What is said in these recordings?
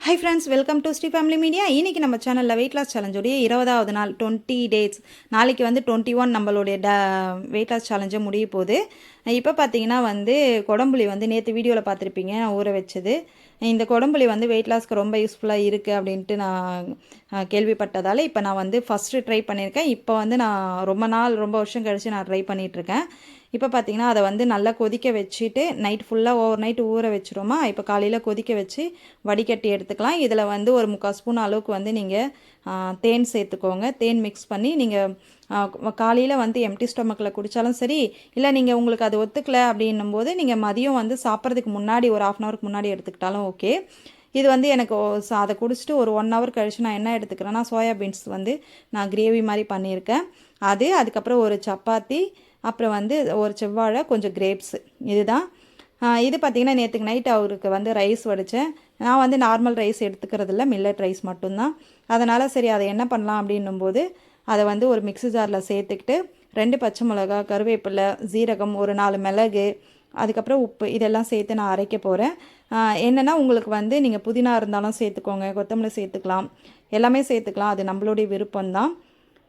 Hi friends welcome to Sri family media இன்றைக்கி நம்ம சேனலில் வெயிட் லாஸ் சேலஞ்சுடைய இருபதாவது நாள் டுவெண்ட்டி டேஸ் நாளைக்கு வந்து டுவெண்ட்டி ஒன் நம்மளுடைய ட வெயிட் லாஸ் சேலஞ்சை முடிய போகுது. இப்போ பார்த்தீங்கன்னா வந்து குடம்புளி வந்து நேற்று வீடியோவில் பார்த்துருப்பீங்க நான் ஊற வச்சது. இந்த குடம்புளி வந்து வெயிட் லாஸ்க்கு ரொம்ப யூஸ்ஃபுல்லாக இருக்குது அப்படின்ட்டு நான் கேள்விப்பட்டதால் இப்போ நான் வந்து ஃபஸ்ட்டு ட்ரை பண்ணியிருக்கேன் இப்போ வந்து நான் ரொம்ப நாள் ரொம்ப வருஷம் கழித்து நான் ட்ரை பண்ணிகிட்ருக்கேன் இப்போ பார்த்தீங்கன்னா அதை வந்து நல்லா கொதிக்க வச்சுட்டு நைட் ஃபுல்லாக ஓவர் நைட் ஊற வச்சுருமா இப்போ காலையில் கொதிக்க வச்சு வடிகட்டி எடுத்துக்கலாம். இதில் வந்து ஒரு முக்கால் ஸ்பூன் அளவுக்கு வந்து நீங்கள் தேன் சேர்த்துக்கோங்க. தேன் மிக்ஸ் பண்ணி நீங்கள் காலையில் வந்து எம்டி ஸ்டொமக்கில் குடித்தாலும் சரி இல்லை நீங்கள் உங்களுக்கு அது ஒத்துக்கல அப்படின்னும் போது நீங்கள் மதியம் வந்து சாப்பிட்றதுக்கு முன்னாடி ஒரு ஆஃப் அன் ஹவருக்கு முன்னாடி எடுத்துக்கிட்டாலும் ஓகே இது வந்து எனக்கு அதை குடிச்சிட்டு ஒரு ஒன் ஹவர் கழிச்சு நான் என்ன எடுத்துக்கிறேன்னா சோயா பீன்ஸ் வந்து நான் கிரேவி மாதிரி பண்ணியிருக்கேன். அது அதுக்கப்புறம் ஒரு சப்பாத்தி அப்புறம் வந்து ஒரு செவ்வாழை கொஞ்சம் கிரேப்ஸ் இதுதான். இது பார்த்திங்கன்னா நேற்றுக்கு நைட் அவருக்கு வந்து ரைஸ் வடித்தேன் நான் வந்து நார்மல் ரைஸ் எடுத்துக்கிறது இல்லை மில்லட் ரைஸ் மட்டும்தான். அதனால் சரி அதை என்ன பண்ணலாம் அப்படின்னும் போது அதை வந்து ஒரு மிக்ஸி ஜாரில் சேர்த்துக்கிட்டு ரெண்டு பச்சை மிளகா கருவேப்பிலை ஜீரகம் ஒரு நாலு மிளகு அதுக்கப்புறம் உப்பு இதெல்லாம் சேர்த்து நான் அரைக்க போகிறேன் என்னென்னா உங்களுக்கு வந்து நீங்கள் புதினா இருந்தாலும் சேர்த்துக்கோங்க கொத்தமல்லி சேர்த்துக்கலாம் எல்லாமே சேர்த்துக்கலாம். அது நம்மளுடைய விருப்பம்தான்.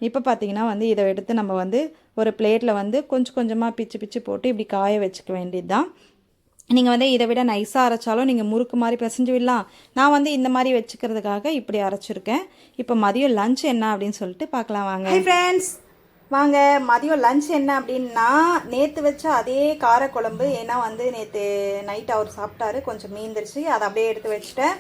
இப்போ பார்த்தீங்கன்னா வந்து இதை எடுத்து நம்ம வந்து ஒரு பிளேட்டில் வந்து கொஞ்சம் கொஞ்சமாக பிச்சு பிச்சு போட்டு இப்படி காய வச்சுக்க வேண்டியது தான் நீங்கள் வந்து இதை விட நைஸாக அரைச்சாலும் நீங்கள் முறுக்கு மாதிரி பிசைஞ்சு விடலாம் நான் வந்து இந்த மாதிரி வச்சுக்கிறதுக்காக இப்படி அரைச்சிருக்கேன். இப்போ மதியம் லஞ்ச் என்ன அப்படின்னு சொல்லிட்டு பார்க்கலாம் வாங்க. ஹை ஃப்ரெண்ட்ஸ் வாங்க மதியம் லஞ்ச் என்ன அப்படின்னா நேற்று வச்ச அதே காரக்குழம்பு ஏன்னா வந்து நேற்று நைட் அவர் சாப்பிட்டாரு கொஞ்சம் மீந்துருச்சு. அதை அப்படியே எடுத்து வச்சுட்டேன்.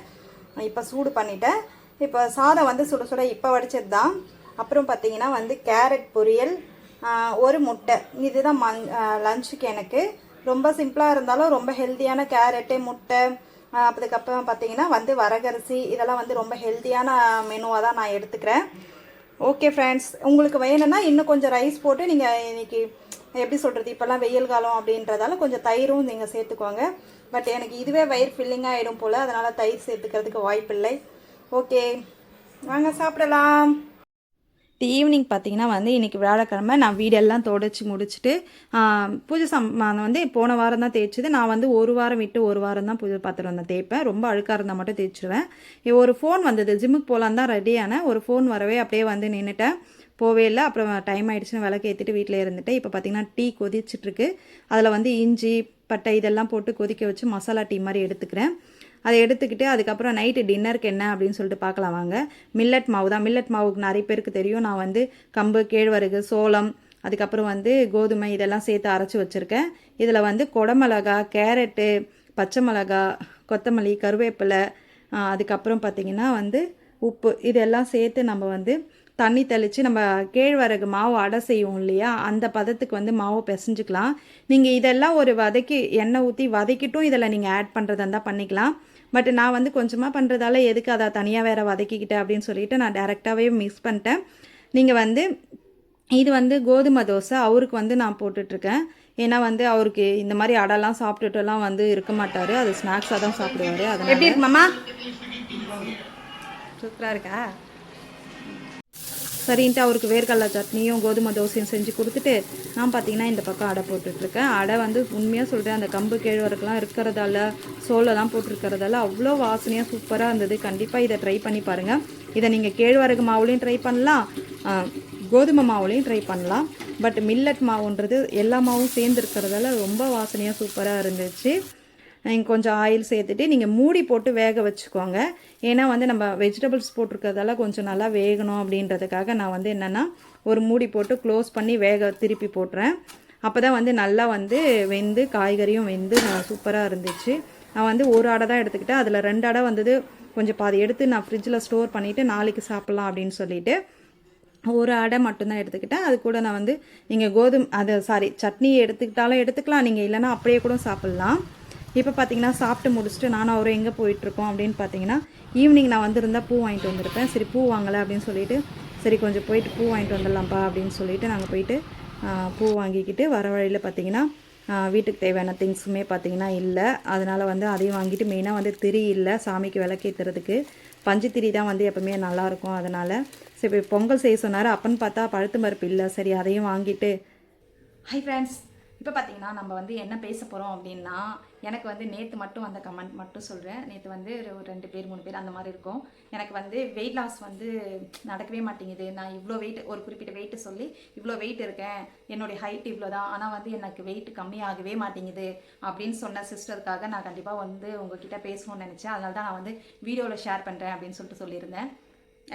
இப்போ சூடு பண்ணிட்டேன். இப்போ சாதம் வந்து சுட சுட இப்போ வடிச்சது தான் அப்புறம் பார்த்தீங்கன்னா வந்து கேரட் பொரியல் ஒரு முட்டை. இதுதான் மங் லஞ்சுக்கு எனக்கு. ரொம்ப சிம்பிளாக இருந்தாலும் ரொம்ப ஹெல்த்தியான கேரட்டு முட்டை அதுக்கப்புறம் பார்த்தீங்கன்னா வந்து வரகரிசி இதெல்லாம் வந்து ரொம்ப ஹெல்த்தியான மெனுவாக தான் நான் எடுத்துக்கிறேன். ஓகே ஃப்ரெண்ட்ஸ் உங்களுக்கு வேணும்னா இன்னும் கொஞ்சம் ரைஸ் போட்டு நீங்கள் இன்றைக்கி எப்படி சொல்கிறது இப்போல்லாம் வெயில் காலம் அப்படின்றதால கொஞ்சம் தயிரும் நீங்கள் சேர்த்துக்கோங்க. பட் எனக்கு இதுவே வயிறு ஃபில்லிங்காக ஆகிடும் போல் அதனால் தயிர் சேர்த்துக்கிறதுக்கு வாய்ப்பில்லை. ஓகே வாங்க சாப்பிடலாம். ஈவினிங் பார்த்தீங்கன்னா வந்து இன்றைக்கி வியாழக்கிழமை நான் வீடெல்லாம் தொடச்சி முடிச்சுட்டு பூஜை சாமான் வந்து போன வாரம் தான் தேய்ச்சிது. நான் வந்து ஒரு வாரம் விட்டு ஒரு வாரம் தான் பூஜை பாத்திரம் வந்து தேய்ப்பேன். ரொம்ப அழுக்காக இருந்தால் மட்டும் தேய்ச்சிருவேன். ஒரு ஃபோன் வந்தது. ஜிம்முக்கு போகலான் தான் ரெடியான ஒரு ஃபோன் வரவே அப்படியே வந்து நின்றுட்டேன் போவே இல்லை. அப்புறம் டைம் ஆகிடுச்சுன்னு விளக்கு ஏற்றிட்டு வீட்டில் இருந்துட்டேன். இப்போ பார்த்தீங்கன்னா டீ கொதிச்சிட்ருக்கு. அதில் வந்து இஞ்சி பட்டை இதெல்லாம் போட்டு கொதிக்க வச்சு மசாலா டீ மாதிரி எடுத்துக்கிறேன். அதை எடுத்துக்கிட்டு அதுக்கப்புறம் நைட்டு டின்னருக்கு என்ன அப்படின்னு சொல்லிட்டு பார்க்கலாம் வாங்க. மில்லட் மாவு தான். மில்லட் மாவுக்கு நிறைய பேருக்கு தெரியும். நான் வந்து கம்பு கேழ்வரகு சோளம் அதுக்கப்புறம் வந்து கோதுமை இதெல்லாம் சேர்த்து அரைச்சி வச்சுருக்கேன். இதில் வந்து குடமிளகா கேரட்டு பச்சை மிளகா கொத்தமல்லி கருவேப்பிலை அதுக்கப்புறம் பார்த்திங்கன்னா வந்து உப்பு இதெல்லாம் சேர்த்து நம்ம வந்து தண்ணி தெளித்து நம்ம கேழ்வரகு மாவு அடை செய்வோம் இல்லையா? அந்த பதத்துக்கு வந்து மாவு பிசைஞ்சுக்கலாம். நீங்கள் இதெல்லாம் ஒரு வதக்கி எண்ணெய் ஊற்றி வதக்கிட்டும் இதில் நீங்கள் ஆட் பண்ணுறதா இருந்தால் பண்ணிக்கலாம். பட் நான் வந்து கொஞ்சமாக பண்ணுறதால எதுக்கு அதை தனியாக வேறு வதக்கிக்கிட்டேன் அப்படின்னு சொல்லிட்டு நான் டேரெக்டாகவே மிக்ஸ் பண்ணிட்டேன். நீங்கள் வந்து இது வந்து கோதுமை தோசை அவருக்கு வந்து நான் போட்டுட்ருக்கேன். ஏன்னா வந்து அவருக்கு இந்த மாதிரி அடைலாம் சாப்பிட்டுட்டுலாம் வந்து இருக்க மாட்டார். அது ஸ்நாக்ஸாக தான் சாப்பிடுவார். அதனால் எப்படி இருக்கு மாமா? சூப்பராக இருக்கா? சரின்ட்டு அவருக்கு வேர்க்கடலை சட்னியும் கோதுமை தோசையும் செஞ்சு கொடுத்துட்டு நான் பார்த்தீங்கன்னா இந்த பக்கம் அடை போட்டுட்ருக்கேன். அடை வந்து உண்மையாக சொல்கிறேன் அந்த கம்பு கேழ்வரகுலாம் இருக்கிறதால சோளெல்லாம் போட்டிருக்கிறதால அவ்வளோ வாசனையாக சூப்பராக இருந்தது. கண்டிப்பாக இதை ட்ரை பண்ணி பாருங்கள் இதை நீங்கள் கேழ்வரகு மாவுலையும் ட்ரை பண்ணலாம் கோதுமை மாவுலையும் ட்ரை பண்ணலாம். பட் மில்லட் மாவுன்றது எல்லா மாவும் சேர்ந்துருக்கிறதால ரொம்ப வாசனையாக சூப்பராக இருந்துச்சு. நீங்கள் கொஞ்சம் ஆயில் சேர்த்துட்டு நீங்கள் மூடி போட்டு வேக வச்சுக்கோங்க. ஏன்னா வந்து நம்ம வெஜிடபிள்ஸ் போட்டிருக்கிறதால கொஞ்சம் நல்லா வேகணும் அப்படின்றதுக்காக நான் வந்து என்னென்னா ஒரு மூடி போட்டு க்ளோஸ் பண்ணி வேக திருப்பி போட்டுறேன். அப்போ தான் வந்து நல்லா வந்து வெந்து காய்கறியும் வெந்து சூப்பராக இருந்துச்சு. நான் வந்து ஒரு அடை தான் எடுத்துக்கிட்டேன். அதில் ரெண்டு அடை வந்தது. கொஞ்சம் பாதி எடுத்து நான் ஃப்ரிட்ஜில் ஸ்டோர் பண்ணிவிட்டு நாளைக்கு சாப்பிட்லாம் அப்படின்னு சொல்லிட்டு ஒரு அடை மட்டும்தான் எடுத்துக்கிட்டேன். அது கூட நான் வந்து நீங்கள் கோதுமை அது சாரி சட்னி எடுத்துக்கிட்டாலும் எடுத்துக்கலாம். நீங்கள் இல்லைன்னா அப்படியே கூட சாப்பிட்லாம். இப்போ பார்த்தீங்கன்னா சாப்பிட்டு முடிச்சுட்டு நானும் அவரும் எங்கே போயிட்டுருக்கோம் அப்படின்னு பார்த்தீங்கன்னா ஈவினிங் நான் வந்திருந்தா பூ வாங்கிட்டு வந்திருப்பேன். சரி பூ வாங்கலை அப்படின்னு சொல்லிட்டு சரி கொஞ்சம் போயிட்டு பூ வாங்கிட்டு வந்துடலாம்ப்பா அப்படின்னு சொல்லிட்டு நாங்கள் போயிட்டு பூ வாங்கிக்கிட்டு வர வழியில் பார்த்தீங்கன்னா வீட்டுக்கு தேவையான திங்ஸுமே பார்த்தீங்கன்னா இல்லை. அதனால் வந்து அதையும் வாங்கிட்டு மெயினாக வந்து திரி இல்லை சாமிக்கு விளக்கேற்றுறதுக்கு பஞ்சு திரி தான் வந்து எப்பவுமே நல்லாயிருக்கும் அதனால் சரி இப்போ பொங்கல் செய்ய சொன்னார். அப்பன்னு பார்த்தா பழுத்து மறுப்பு இல்லை. சரி அதையும் வாங்கிட்டு ஹை ஃப்ரெண்ட்ஸ் இப்போ பார்த்தீங்கன்னா நம்ம வந்து என்ன பேச போகிறோம் அப்படின்னா எனக்கு வந்து நேற்று மட்டும் வந்த கமெண்ட் மட்டும் சொல்கிறேன் நேற்று வந்து ஒரு ரெண்டு பேர் மூணு பேர் அந்த மாதிரி இருக்கும். எனக்கு வந்து வெயிட் லாஸ் வந்து நடக்கவே மாட்டேங்குது. நான் இவ்வளோ வெயிட் ஒரு குறிப்பிட்ட வெயிட்டு சொல்லி இவ்வளோ வெயிட் இருக்கேன். என்னுடைய ஹைட் இவ்வளோ தான் ஆனால் வந்து எனக்கு வெயிட் கம்மியாகவே மாட்டேங்குது அப்படின்னு சொன்ன சிஸ்டருக்காக நான் கண்டிப்பாக வந்து உங்ககிட்ட பேசணும்னு நினச்சேன். அதனால தான் நான் வந்து வீடியோவில் ஷேர் பண்ணுறேன் அப்படின்னு சொல்லிட்டு சொல்லியிருந்தேன்.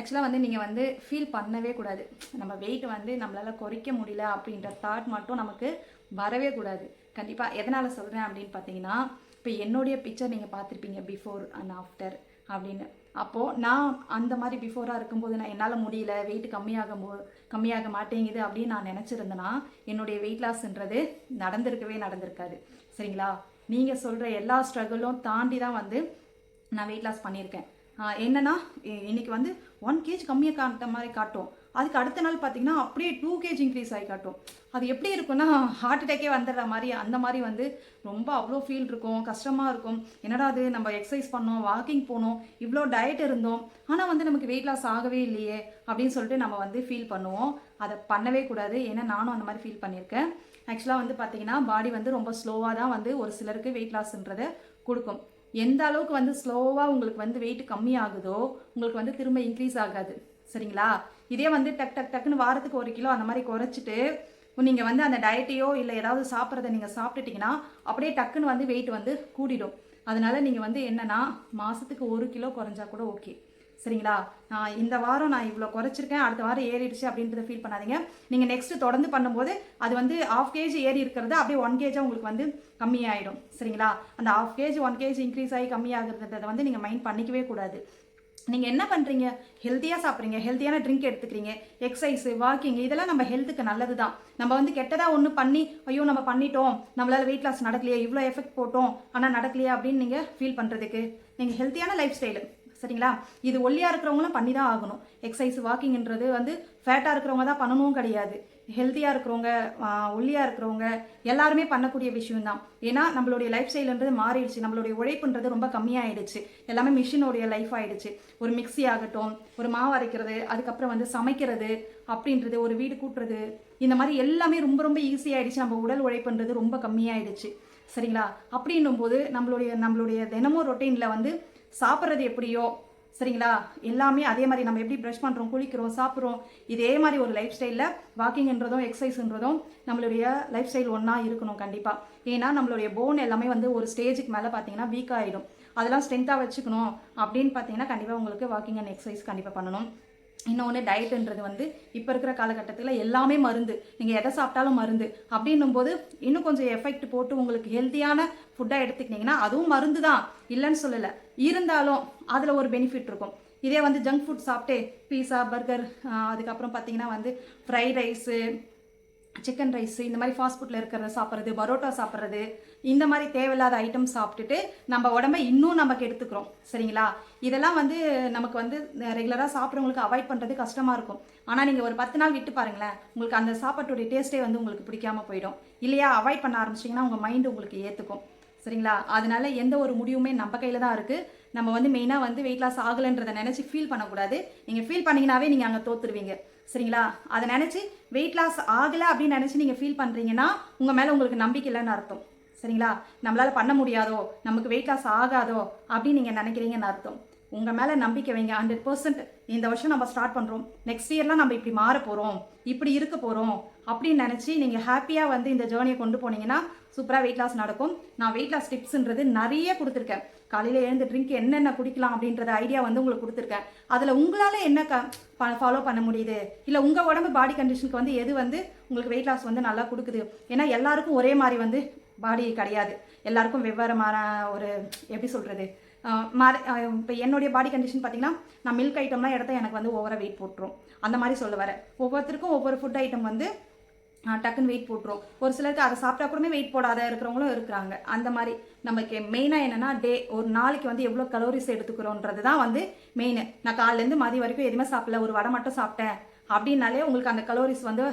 ஆக்சுவலாக வந்து நீங்கள் வந்து ஃபீல் பண்ணவே கூடாது. நம்ம வெயிட் வந்து நம்மளால் குறைக்க முடியல அப்படின்ற தாட் மட்டும் நமக்கு வரவே கூடாது. கண்டிப்பாக எதனால் சொல்கிறேன் அப்படின்னு பார்த்தீங்கன்னா இப்போ என்னுடைய பிக்சர் நீங்கள் பார்த்துருப்பீங்க பிஃபோர் அண்ட் ஆஃப்டர் அப்படின்னு. அப்போது நான் அந்த மாதிரி பிஃபோராக இருக்கும்போது நான் என்னால் முடியல வெயிட் கம்மியாக மோ கம்மியாக மாட்டேங்குது அப்படின்னு நான் நினச்சிருந்தேன்னா என்னுடைய வெயிட் லாஸ்ன்றது நடந்திருக்கவே நடந்திருக்காது. சரிங்களா? நீங்கள் சொல்கிற எல்லா ஸ்ட்ரகிளும் தாண்டி தான் வந்து நான் வெயிட் லாஸ் பண்ணியிருக்கேன். என்னென்னா என்னன்னா வந்து ஒன் கேஜ் கம்மியாக காட்ட மாதிரி காட்டும். அதுக்கு அடுத்த நாள் பார்த்தீங்கன்னா அப்படியே டூ கேஜ் இன்க்ரீஸ் ஆகி காட்டும். அது எப்படி இருக்கும்னா ஹார்ட் அட்டேக்கே வந்துடுற மாதிரி அந்த மாதிரி வந்து ரொம்ப அவ்வளோ ஃபீல் இருக்கும் கஷ்டமாக இருக்கும். என்னடா அது நம்ம எக்ஸசைஸ் பண்ணோம் வாக்கிங் போனோம் இவ்வளோ டயட் இருந்தோம் ஆனால் வந்து நமக்கு வெயிட் லாஸ் ஆகவே இல்லையே அப்படின்னு சொல்லிட்டு நம்ம வந்து ஃபீல் பண்ணுவோம். அதை பண்ணவே கூடாது ஏன்னா நானும் அந்த மாதிரி ஃபீல் பண்ணியிருக்கேன். ஆக்சுவலாக வந்து பார்த்தீங்கன்னா பாடி வந்து ரொம்ப ஸ்லோவாக தான் வந்து ஒரு சிலருக்கு வெயிட் லாஸ்ன்றதை கொடுக்கும். எந்த அளவுக்கு வந்து ஸ்லோவாக உங்களுக்கு வந்து வெயிட் கம்மி ஆகுதோ உங்களுக்கு வந்து திரும்ப இன்க்ரீஸ் ஆகாது. சரிங்களா? இதே வந்து டக் டக் டக்குன்னு வாரத்துக்கு ஒரு கிலோ அந்த மாதிரி குறைச்சிட்டு நீங்கள் வந்து அந்த டயட்டையோ இல்லை ஏதாவது சாப்பிட்றத நீங்கள் சாப்பிட்டுட்டிங்கன்னா அப்படியே டக்குன்னு வந்து வெயிட் வந்து கூடிடும். அதனால நீங்கள் வந்து என்னென்னா மாதத்துக்கு ஒரு கிலோ குறைஞ்சா கூட ஓகே சரிங்களா? நான் இந்த வாரம் நான் இவ்வளோ குறைச்சிருக்கேன் அடுத்த வாரம் ஏறிடுச்சு அப்படின்றத ஃபீல் பண்ணாதீங்க. நீங்கள் நெக்ஸ்ட் தொடர்ந்து பண்ணும்போது அது வந்து ஆஃப் கேஜி ஏறி இருக்கிறது அப்படியே ஒன் கேஜாக உங்களுக்கு வந்து கம்மியாயிடும். சரிங்களா? அந்த half KG one KG increase ஆகி கம்மியாகிறத வந்து நீங்கள் மைண்ட் பண்ணிக்கவே கூடாது. நீங்கள் என்ன பண்ணுறீங்க ஹெல்த்தியாக சாப்பிட்றீங்க ஹெல்த்தியான ட்ரிங்க் எடுத்துக்கிறீங்க எக்ஸசைஸு வாக்கிங் இதெல்லாம் நம்ம ஹெல்த்துக்கு நல்லது தான் நம்ம வந்து கெட்டதாக ஒன்று பண்ணி ஐயோ நம்ம பண்ணிட்டோம் நம்மளால வெயிட் லாஸ் நடக்கலையே இவ்வளோ எஃபெக்ட் போட்டோம் ஆனால் நடக்கலையா அப்படின்னு நீங்கள் ஃபீல் பண்ணுறதுக்கு நீங்கள் ஹெல்த்தியான லைஃப் ஸ்டைலு சரிங்களா? இது ஒல்லியாக இருக்கிறவங்களும் பண்ணி தான் ஆகணும். எக்ஸசைஸ் வாக்கிங்ன்றது வந்து ஃபேட்டாக இருக்கிறவங்க தான் பண்ணணும் கிடையாது. ஹெல்த்தியாக இருக்கிறவங்க ஒல்லியாக இருக்கிறவங்க எல்லாருமே பண்ணக்கூடிய விஷயம் தான் ஏன்னா நம்மளுடைய லைஃப் ஸ்டைல்ன்றது மாறிடுச்சு. நம்மளுடைய உழைப்புன்றது ரொம்ப கம்மியாயிடுச்சு. எல்லாமே மிஷினோடைய லைஃப் ஆயிடுச்சு. ஒரு மிக்ஸி ஆகட்டும் ஒரு மாவு அரைக்கிறது அதுக்கப்புறம் வந்து சமைக்கிறது அப்படின்றது ஒரு வீடு கூட்டுறது இந்த மாதிரி எல்லாமே ரொம்ப ரொம்ப ஈஸியாயிடுச்சு நம்ம உடல் உழைப்புன்றது ரொம்ப கம்மியாயிடுச்சு. சரிங்களா? அப்படின்னும் போது நம்மளுடைய நம்மளுடைய தினமும் ரொட்டீனில் வந்து சாப்பிட்றது எப்படியோ சரிங்களா? எல்லாமே அதே மாதிரி நம்ம எப்படி ப்ரஷ் பண்ணுறோம் குளிக்கிறோம் சாப்பிட்றோம் இதே மாதிரி ஒரு லைஃப் ஸ்டைலில் வாக்கிங்ன்றதும் எக்ஸசைஸ்ன்றதும் நம்மளுடைய லைஃப் ஸ்டைல் ஒன்றா இருக்கணும் கண்டிப்பாக ஏன்னா நம்மளுடைய போன் எல்லாமே வந்து ஒரு ஸ்டேஜுக்கு மேலே பார்த்தீங்கன்னா வீக் ஆகிடும் அதெல்லாம் ஸ்ட்ரென்த்தாக வச்சுக்கணும் அப்படின்னு பார்த்தீங்கன்னா கண்டிப்பாக உங்களுக்கு வாக்கிங் அண்ட் எக்ஸசைஸ் கண்டிப்பாக பண்ணணும். இன்னொன்று டயட்டுன்றது வந்து இப்போ இருக்கிற காலகட்டத்தில் எல்லாமே மருந்து. நீங்கள் எதை சாப்பிட்டாலும் மருந்து. அப்படின்னும் போது இன்னும் கொஞ்சம் எஃபெக்ட் போட்டு உங்களுக்கு ஹெல்த்தியான ஃபுட்டாக எடுத்துக்கிட்டிங்கன்னா அதுவும் மருந்து தான் இல்லைன்னு சொல்லலை. இருந்தாலும் அதில் ஒரு பெனிஃபிட் இருக்கும். இதே வந்து ஜங்க் ஃபுட் சாப்பிட்டே பீஸா பர்கர் அதுக்கப்புறம் பார்த்தீங்கன்னா வந்து ஃப்ரைட் ரைஸு சிக்கன் ரைஸ் இந்த மாதிரி ஃபாஸ்ட் ஃபுட்டில் இருக்கிறத சாப்பிட்றது பரோட்டா சாப்பிட்றது இந்த மாதிரி தேவையில்லாத ஐட்டம் சாப்பிட்டுட்டு நம்ம உடம்ப இன்னும் நமக்கு எடுத்துக்கிறோம். சரிங்களா? இதெல்லாம் வந்து நமக்கு வந்து ரெகுலராக சாப்பிட்றவங்களுக்கு அவாய்ட் பண்ணுறது கஷ்டமாக இருக்கும். ஆனால் நீங்கள் ஒரு பத்து நாள் விட்டு பாருங்களேன் உங்களுக்கு அந்த சாப்பாட்டுடைய டேஸ்ட்டே வந்து உங்களுக்கு பிடிக்காம போயிடும். இல்லையா? அவாய்ட் பண்ண ஆரம்பிச்சிங்கன்னா உங்கள் மைண்டு உங்களுக்கு ஏற்றுக்கும் சரிங்களா? அதனால எந்த ஒரு முடிவுமே நம்ம கையில் தான் இருக்குது நம்ம வந்து மெயினாக வந்து வெயிட் லாஸ் ஆகலைன்றதை நினச்சி ஃபீல் பண்ணக்கூடாது. நீங்கள் ஃபீல் பண்ணீங்கன்னாவே நீங்கள் அங்கே தோத்துருவீங்க. சரிங்களா? அதை நினச்சி வெயிட் லாஸ் ஆகலை அப்படின்னு நினச்சி நீங்கள் ஃபீல் பண்ணுறீங்கன்னா உங்கள் மேலே உங்களுக்கு நம்பிக்கை இல்லைன்னு அர்த்தம். சரிங்களா? நம்மளால் பண்ண முடியாதோ நமக்கு வெயிட் லாஸ் ஆகாதோ அப்படின்னு நீங்கள் நினைக்கிறீங்கன்னு அர்த்தம். உங்கள் மேலே நம்பிக்கை வைங்க. ஹண்ட்ரட் பர்சன்ட் இந்த வருஷம் நம்ம ஸ்டார்ட் பண்ணுறோம் நெக்ஸ்ட் இயர்லாம் நம்ம இப்படி மாற போகிறோம் இப்படி இருக்க போகிறோம் அப்படின்னு நினச்சி நீங்கள் ஹாப்பியாக வந்து இந்த ஜேர்னியை கொண்டு போனீங்கன்னா சூப்பராக வெயிட் லாஸ் நடக்கும். நான் வெயிட் லாஸ் டிப்ஸ்ன்றது நிறைய கொடுத்துருக்கேன். காலையில் எழுந்து ட்ரிங்க் என்னென்ன குடிக்கலாம் அப்படின்றத ஐடியா வந்து உங்களுக்கு கொடுத்துருக்கேன். அதில் உங்களால் என்ன க ஃபாலோ பண்ண முடியுது? இல்லை உங்கள் உடம்பு பாடி கண்டிஷனுக்கு வந்து எது வந்து உங்களுக்கு வெயிட் லாஸ் வந்து நல்லா கொடுக்குது? ஏன்னா எல்லாருக்கும் ஒரே மாதிரி வந்து பாடி கிடையாது. எல்லாருக்கும் வெவ்வேறுமான ஒரு எப்படி சொல்கிறது மாறி இப்போ என்னுடைய பாடி கண்டிஷன் பார்த்தீங்கன்னா நான் மில்க் ஐட்டம்லாம் எடுத்தால் எனக்கு வந்து ஓவராக வெயிட் போட்டுரும். அந்த மாதிரி சொல்ல வரேன். ஒவ்வொருத்தருக்கும் ஒவ்வொரு ஃபுட் ஐட்டம் வந்து டக்குன்னு வெயிட் போட்டுரும். ஒரு சிலருக்கு அதை சாப்பிட்டா கூடமே வெயிட் போடாத இருக்கிறவங்களும் இருக்கிறாங்க. அந்த மாதிரி நமக்கு மெயினாக என்னென்னா டே ஒரு நாளைக்கு வந்து எவ்வளோ கலோரிஸ் எடுத்துக்கிறோன்றது தான் வந்து மெயின் நான் காலிலேருந்து மதியம் வரைக்கும் எதுவுமே சாப்பிடல ஒரு வடை மட்டும் சாப்பிட்டேன். அப்படின்னாலே உங்களுக்கு அந்த கலோரிஸ் வந்து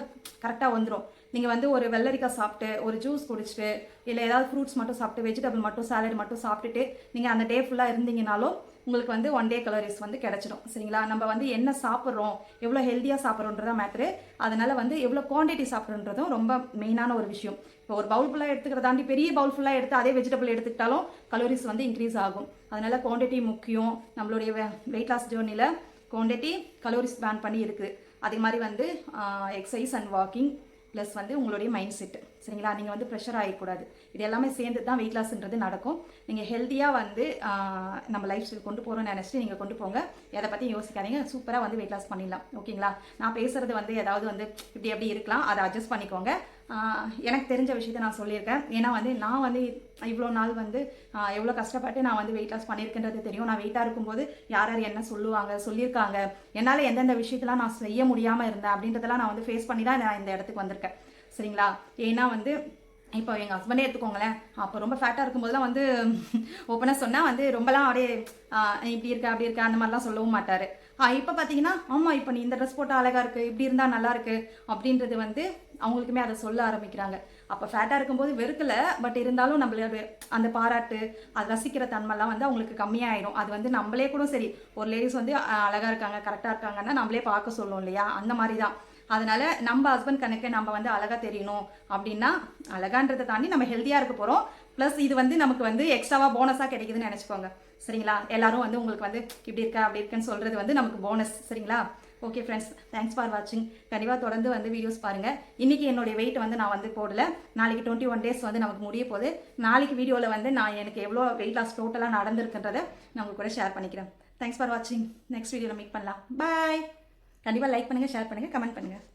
கரெக்டாக வந்துடும் நீங்கள் வந்து ஒரு வெள்ளரிக்காய் சாப்பிட்டு ஒரு ஜூஸ் குடிச்சிட்டு இல்லை ஏதாவது ஃப்ரூட்ஸ் மட்டும் சாப்பிட்டு வெஜிடபிள் மட்டும் சாலட் மட்டும் சாப்பிட்டுட்டு நீங்கள் அந்த டே ஃபுல்லாக இருந்தீங்கனாலும் உங்களுக்கு வந்து ஒன் டே கலோரிஸ் வந்து கிடைச்சிடும். சரிங்களா? நம்ம வந்து என்ன சாப்பிட்றோம் எவ்வளோ ஹெல்த்தியாக சாப்பிட்றோன்றதா மேட்ரு அதனால் வந்து எவ்வளோ குவான்டிட்டி சாப்பிட்றோன்றதும் ரொம்ப மெயினான ஒரு விஷயம். இப்போ ஒரு பவுல் ஃபுல்லாக எடுத்துக்கிறதாண்டி பெரிய பவுல் ஃபுல்லாக எடுத்து அதே வெஜிடபிள் எடுத்துக்கிட்டாலும் கலோரிஸ் வந்து இன்க்ரீஸ் ஆகும். அதனால் குவான்டிட்டி முக்கியம். நம்மளுடைய வெயிட் லாஸ் ஜேர்னியில் குவான்டிட்டி கலோரிஸ் பேன் பண்ணி இருக்குது அதே மாதிரி வந்து எக்ஸசைஸ் அண்ட் வாக்கிங் ப்ளஸ் வந்து உங்களுடைய மைண்ட் செட்டு சரிங்களா? நீங்கள் வந்து ப்ரெஷர் ஆகிக்கூடாது இது எல்லாமே சேர்ந்து தான் வெயிட் லாஸ்ன்றது நடக்கும். நீங்கள் ஹெல்த்தியாக வந்து நம்ம லைஃப் ஸ்டைல் கொண்டு போகிறோம்னு நினச்சிட்டு நீங்கள் கொண்டு போங்க. எதை பற்றி யோசிக்காதீங்க. சூப்பராக வந்து வெயிட் லாஸ் பண்ணிடலாம். ஓகேங்களா? நான் பேசுகிறது வந்து ஏதாவது வந்து இப்படி எப்படி இருக்கலாம். அதை அட்ஜஸ்ட் பண்ணிக்கோங்க. எனக்கு தெரிஞ்ச விஷயத்த நான் சொல்லியிருக்கேன். ஏன்னா வந்து நான் வந்து இவ்வளோ நாள் வந்து எவ்வளோ கஷ்டப்பட்டு நான் வந்து வெயிட் லாஸ் பண்ணியிருக்கேன்றது தெரியும். நான் வெயிட்டாக இருக்கும்போது யார் யார் என்ன சொல்லுவாங்க சொல்லியிருக்காங்க. என்னால் எந்தெந்த விஷயத்தெல்லாம் நான் செய்ய முடியாமல் இருந்தேன் அப்படின்றதெல்லாம் நான் வந்து ஃபேஸ் பண்ணி தான் நான் இந்த இடத்துக்கு வந்திருக்கேன். சரிங்களா? ஏன்னா வந்து இப்போ எங்கள் ஹஸ்பண்டே எடுத்துக்கோங்களேன். அப்போ ரொம்ப ஃபேட்டாக இருக்கும்போதெல்லாம் வந்து ஓப்பனாக சொன்னால் வந்து ரொம்பலாம் அப்படியே இப்படி இருக்க அப்படி இருக்க அந்த மாதிரிலாம் சொல்லவும் மாட்டார். இப்போ பார்த்தீங்கன்னா ஆமாம் இப்போ நீ இந்த ட்ரெஸ் போட்டால் அழகாக இருக்குது இப்படி இருந்தால் நல்லா இருக்கு அப்படின்றது வந்து அவங்களுக்குமே அதை சொல்ல ஆரம்பிக்கிறாங்க. அப்போ ஃபேட்டாக இருக்கும்போது வெறுக்கல பட் இருந்தாலும் நம்மளோட அந்த பாராட்டு அது ரசிக்கிற தன்மைலாம் வந்து அவங்களுக்கு கம்மியாயிடும் அது வந்து நம்மளே கூட சரி ஒரு லேடிஸ் வந்து அழகாக இருக்காங்க கரெக்டாக இருக்காங்கன்னா நம்மளே பார்க்க சொல்லுவோம் இல்லையா? அந்த மாதிரி தான் அதனால் நம்ம ஹஸ்பண்ட் கணக்கு நம்ம வந்து அழகாக தெரியணும் அப்படின்னா அழகான்றதை தாண்டி நம்ம ஹெல்த்தியாக இருக்க போகிறோம் ப்ளஸ் இது வந்து நமக்கு வந்து எக்ஸ்ட்ராவாக போனஸாக கிடைக்குதுன்னு நினச்சிக்கோங்க. சரிங்களா? எல்லாரும் வந்து உங்களுக்கு வந்து இப்படி இருக்கா அப்படி இருக்குன்னு சொல்கிறது வந்து நமக்கு போனஸ் சரிங்களா? ஓகே ஃப்ரெண்ட்ஸ் தேங்க்ஸ் ஃபார் வாட்சிங் கண்டிப்பாக தொடர்ந்து வந்து வீடியோஸ் பாருங்கள் இன்றைக்கி என்னுடைய வெயிட் வந்து நான் வந்து போடல. நாளைக்கு டுவெண்ட்டி ஒன் டேஸ் வந்து நமக்கு முடிய போகுது. நாளைக்கு வீடியோவில் வந்து நான் எனக்கு எவ்வளோ வெயிட் லாஸ் டோட்டலாக நடந்திருக்குன்றதை நான் உங்களுக்கு கூட ஷேர் பண்ணிக்கிறேன். தேங்க்ஸ் ஃபார் வாட்சிங் நெக்ஸ்ட் வீடியோவில் மீட் பண்ணலாம். பாய் கண்டிப்பாக லைக் பண்ணுங்கள் ஷேர் பண்ணுங்கள் கமெண்ட் பண்ணுங்கள்